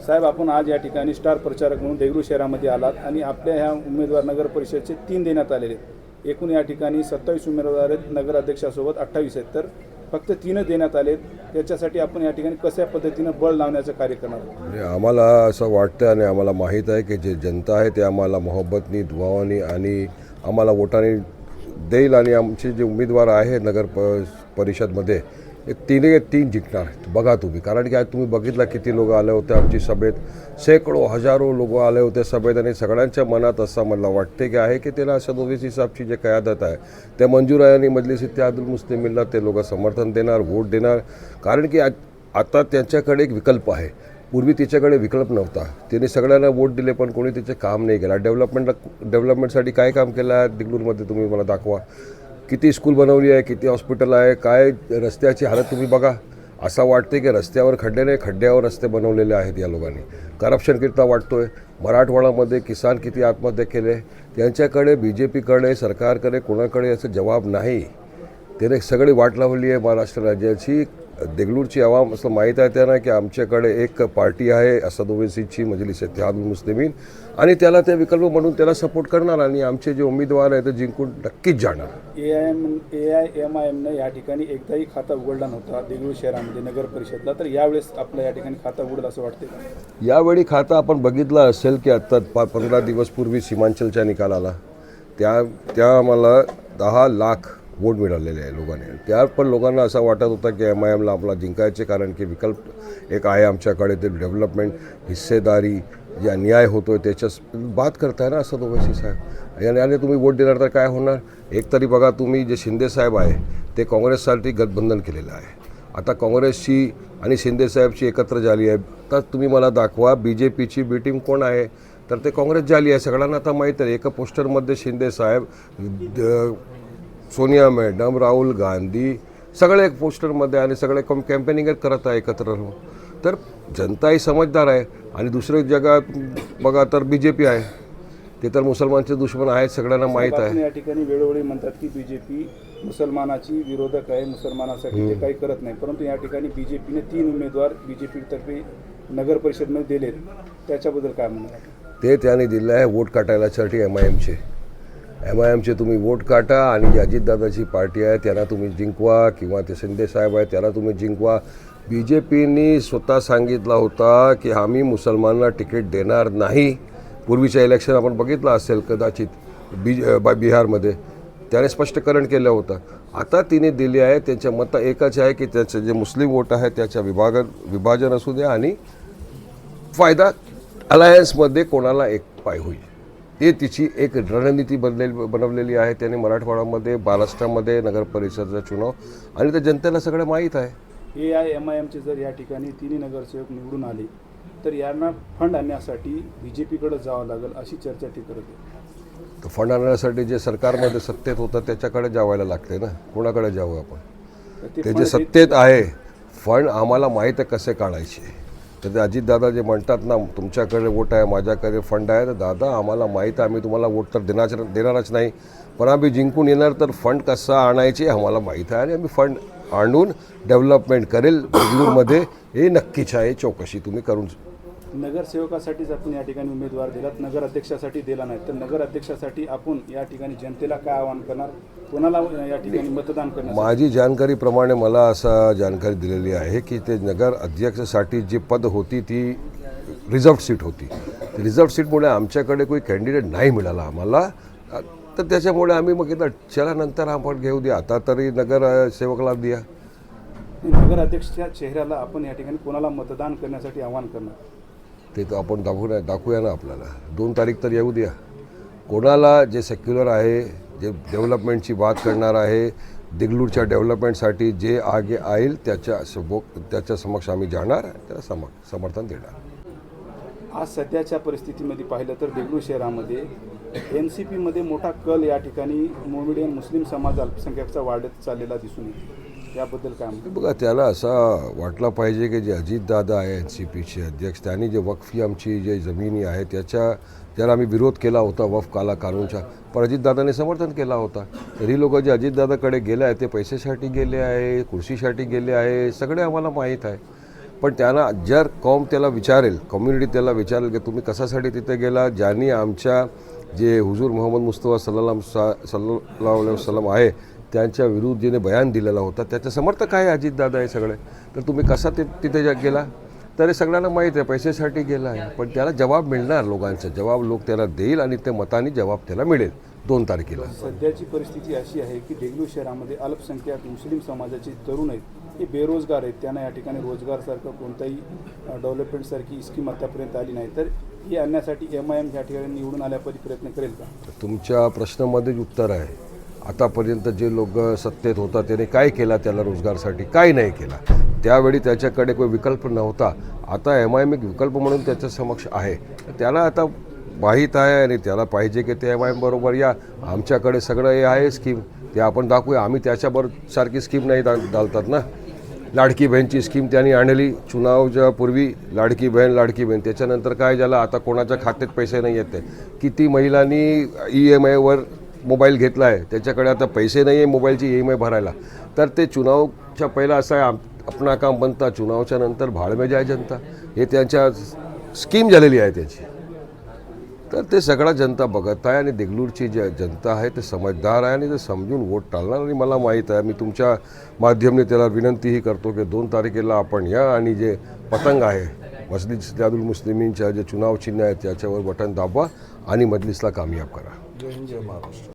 साहेब आपण आज या ठिकाणी स्टार प्रचारक म्हणून देगलूर शहरामध्ये आलात आणि आपल्या ह्या उमेदवार नगर परिषदचे तीन देण्यात आलेले आहेत. एकूण या ठिकाणी सत्तावीस उमेदवार आहेत नगराध्यक्षासोबत अठ्ठावीस आहेत. तर फक्त तीनच देण्यात आलेत. त्याच्यासाठी आपण या ठिकाणी कशा पद्धतीनं बळ लावण्याचं कार्य करणार म्हणजे आम्हाला असं वाटतं आणि आम्हाला माहीत आहे की जे जनता आहे ते आम्हाला मोहब्बतनी दुआवानी आणि आम्हाला वोटाने देईल. आणि आमचे जे उमेदवार आहे नगर प परिषदमध्ये हे तीन जिंकणार बघा तुम्ही. कारण की आज तुम्ही बघितला किती लोक आले होते आमची सभेत. शेकडो हजारो लोक आले होते सभेत आणि सगळ्यांच्या मनात असं मला वाटते की आहे की त्याला अशा ओवेसी साहेबची जे कयादत आहे त्या मंजूर आहे आणि मजलिस इत्यादुल मुस्लिमींना ते लोक समर्थन देणार वोट देणार. कारण की आज- आता त्यांच्याकडे एक विकल्प आहे. पूर्वी तिच्याकडे विकल्प नव्हता. तिने सगळ्यांना वोट दिले पण कोणी तिचे काम नाही केलं. डेव्हलपमेंट डेव्हलपमेंटसाठी काय काम केलं आहे? दिगलूरमध्ये तुम्ही मला दाखवा. किती स्कूल बनवली आहे किती हॉस्पिटल आहे काय रस्त्याची हालत तुम्ही बघा. असं वाटते की रस्त्यावर खड्डे नाही खड्ड्यावर रस्ते बनवलेले आहेत या लोकांनी. करप्शन वाटतो आहे मराठवाड्यामध्ये किसान किती आत्महत्या केले? त्यांच्याकडे बी जे पीकडे सरकारकडे कोणाकडे याचा जबाब नाही. त्याने सगळी वाट लावली आहे महाराष्ट्र राज्याची. देगलूरची आवाम असं माहीत आहे त्यांना की आमच्याकडे एक पार्टी आहे असद ओवेसीची मजलिस इत्तेहाद मुस्लिमीन. आणि त्याला ते विकल्प म्हणून त्याला सपोर्ट करणार आणि आमचे जे उमेदवार आहेत ते जिंकून नक्कीच जाणार. A I M A I M I एमनं या ठिकाणी एकदाही खाता उघडला नव्हता देगलूर शहरामध्ये नगर परिषदला. तर यावेळेस आपलं या ठिकाणी खाता उघडलं असं वाटते यावेळी खाता आपण बघितलं असेल की आत्ता पा पंधरा दिवस पूर्वी सीमांचलच्या निकालाला. त्या त्या आम्हाला दहा लाख वोट मिळालेले आहे लोकांनी. त्या पण लोकांना असं वाटत होतं की एम आय एमला आपला जिंकायचे कारण की विकल्प एक आहे आमच्याकडे ते डेव्हलपमेंट हिस्सेदारी जे अन्याय होतो आहे त्याच्यास बात करताय ना असं ओवैसी साहेब. याने आणि तुम्ही वोट देणार तर काय होणार? एक तरी बघा तुम्ही जे शिंदे साहेब आहे ते काँग्रेससाठी गठबंधन केलेलं आहे. आता काँग्रेसची आणि शिंदेसाहेबची एकत्र झाली आहे. तर तुम्ही मला दाखवा बी जे पीची बी टीम कोण आहे? तर ते काँग्रेस झाली आहे. सगळ्यांना आता माहीत आहे. एका पोस्टरमध्ये शिंदेसाहेब द- सोनिया मॅडम राहुल गांधी सगळे एक पोस्टरमध्ये आणि सगळे कम कॅम्पेनिंग करत आहे एकत्र राहून. तर जनता ही समजदार आहे आणि दुसऱ्या जगात बघा तर बी जे पी आहे. ते तर मुसलमानचे दुश्मन आहेत सगळ्यांना माहीत आहे. या ठिकाणी वेळोवेळी म्हणतात की बीजेपी मुसलमानाची विरोधक आहे मुसलमानासाठी ते काही करत नाही. परंतु या ठिकाणी बीजेपीने तीन उमेदवार बीजेपी तर्फे नगर परिषदमध्ये दिलेत. त्याच्याबद्दल काय म्हणणार? ते त्यांनी दिलं आहे वोट काटायलासाठी एम आय एमचे एम आय एमचे तुम्ही वोट काटा आणि जी अजितदादाची पार्टी आहे त्यांना तुम्ही जिंकवा किंवा ते शिंदे साहेब आहे त्याला तुम्ही जिंकवा. बी जे पीनी स्वतः सांगितला होता की आम्ही मुसलमानांना तिकीट देणार नाही. पूर्वीच्या इलेक्शन आपण बघितलं असेल कदाचित बी बिहारमध्ये. त्याने स्पष्टीकरण केलं होतं. आता तिने दिली आहे त्यांच्या मत एकच आहे की त्याचं जे मुस्लिम वोट आहे त्याच्या विभाग विभाजन असू द्या आणि फायदा अलायन्समध्ये कोणाला एक पाय होईल. ते तिची एक रणनीती बदलेल बनवलेली आहे. त्याने मराठवाड्यामध्ये महाराष्ट्रामध्ये नगर परिषदेचा चुनाव. आणि ते जनतेला सगळं माहीत आहे. ए आय एम आय एमचे जर या ठिकाणी तिन्ही नगरसेवक निवडून आले तर यांना फंड आणण्यासाठी बी जे पीकडे जावं लागेल अशी चर्चा ती करत आहे तर फंड आणण्यासाठी जे सरकारमध्ये सत्तेत होतं त्याच्याकडे जावायला लागते ना? कोणाकडे जाऊ आपण? ते जे सत्तेत आहे फंड आम्हाला माहीत आहे कसे काढायचे. तर ते अजितदादा जे म्हणतात ना तुमच्याकडे वोट आहे माझ्याकडे फंड आहे तर दादा आम्हाला माहीत आहे आम्ही तुम्हाला वोट तर देणार देणारच नाही. पण आम्ही जिंकून येणार तर फंड कसा आणायचे आम्हाला माहीत आहे. आणि आम्ही फंड आणून डेव्हलपमेंट करेल बेंगलूरमध्ये. हे नक्कीच आहे चौकशी तुम्ही करून नगरसेवकासाठीच आपण या ठिकाणी उमेदवार दिलात. नगर अध्यक्षासाठी दिला नाही. तर नगर अध्यक्षासाठी आपण या ठिकाणी जनतेला काय आवाहन करणार? कोणाला या ठिकाणी मतदान करणार माझी जानकारीप्रमाणे मला असा जानकारी दिलेली आहे की ते नगर अध्यक्षासाठी जी पद होती ती रिझर्व सीट होती. रिझर्व सीटमुळे आमच्याकडे काही कॅन्डिडेट नाही मिळाला आम्हाला. तर त्याच्यामुळे आम्ही मग इथं चला नंतर आपण घेऊ द्या. आता तरी नगर अ, सेवकला द्या. नगर अध्यक्षच्या चेहऱ्याला आपण या ठिकाणी कोणाला मतदान करण्यासाठी आवाहन करणार? ते तर आपण दाखवू दाखवूया ना आपल्याला. दोन तारीख तर येऊ द्या. कोणाला जे सेक्युलर आहे जे डेव्हलपमेंटची बात करणार आहे दिगलूरच्या डेव्हलपमेंटसाठी जे आगे येईल त्याच्या सबो त्याच्या समक्ष आम्ही जाणार त्याला सम समर्थन देणार. आज सध्याच्या परिस्थितीमध्ये पाहिलं तर देगलूर शहरामध्ये एन सी पीमध्ये मोठा कल या ठिकाणी मोमिडियन मुस्लिम समाज अल्पसंख्याकचा वाढत चाललेला दिसून येतो. याबद्दल काय बघा त्याला असा वाटला पाहिजे की जे अजितदादा आहे एन सी पीचे अध्यक्ष त्यांनी जे वक्फी आमची जे जमिनी आहे त्याच्या ज्याला आम्ही विरोध केला होता वफ काला कानूनच्या पण अजितदादाने समर्थन केला होता. तरी लोक जे अजितदादाकडे गेले आहे ते पैशासाठी गेले आहे खुर्शीसाठी गेले आहे सगळे आम्हाला माहीत आहे. पण त्यांना जर कॉम त्याला विचारेल कम्युनिटी त्याला विचारेल की तुम्ही कशासाठी तिथे गेला ज्यांनी आमच्या जे हुजूर मोहम्मद मुस्तफा सल्लाम सा सल्ला वसलम आहे त्यांच्या विरुद्ध जिने बयान दिलेला होता त्याचे समर्थक आहे अजितदादा हे सगळे. तर तुम्ही कसा ते तिथे गेला? तर हे सगळ्यांना माहीत आहे पैशासाठी गेला आहे पण त्याला जबाब मिळणार लोकांचा. जबाब लोक त्याला देईल आणि ते मताने जबाब त्याला मिळेल दोन तारखेला. सध्याची परिस्थिती अशी आहे की देगलूर शहरामध्ये अल्पसंख्याक मुस्लिम समाजाचे तरुण आहेत. हे बेरोजगार आहेत. त्यांना या ठिकाणी रोजगारसारखं कोणताही डेव्हलपमेंटसारखी स्कीम आतापर्यंत आली नाही. तर ही आणण्यासाठी एम आय एम या ठिकाणी निवडून आल्यापरी प्रयत्न करेल का? तुमच्या प्रश्नामध्येच उत्तर आहे. आतापर्यंत जे लोक सत्तेत होता त्याने काय केला? त्याला रोजगारसाठी काय नाही केला? त्यावेळी त्याच्याकडे काही विकल्प नव्हता. आता एम आय एम एक विकल्प म्हणून त्याच्या समक्ष आहे. त्याला आता माहीत आहे आणि त्याला पाहिजे की ते एम आय एम बरोबर या. आमच्याकडे सगळं हे आहे स्कीम. ते आपण दाखवूया. आम्ही त्याच्याबरोबर सारखी स्कीम नाही दा डालतात ना? लाडकी बहीणची स्कीम त्यांनी आणली. चुनावच्या पूर्वी लाडकी बहीण लाडकी बहीण त्याच्यानंतर काय झालं? आता कोणाच्या खात्यात पैसे नाही येत किती महिलांनी ई एम आयवर मोबाईल घेतला आहे. त्याच्याकडे आता पैसे नाही आहे मोबाईलची ई एम आय भरायला. तर ते चुनावच्या पहिला असं आहे आप- अपना काम बनता. चुनावच्या नंतर भाळमेज आहे जाय जनता. हे त्यांच्या स्कीम झालेली आहे त्याची. तर ते सगळा जनता बघत आहे आणि देगलूरची जी जनता आहे ते समजदार आहे आणि ते समजून वोट टाळणार आणि मला माहीत आहे. मी तुमच्या माध्यमाने त्याला विनंतीही करतो की दोन तारखेला आपण या आणि जे पतंग आहे मस्जिद सिद्धादुल मुस्लिमींच्या जे चुनाव चिन्ह आहे त्याच्यावर बटन दाबवा आणि मजलिसला कामयाब करा. जय हिंद जय महाराष्ट्र.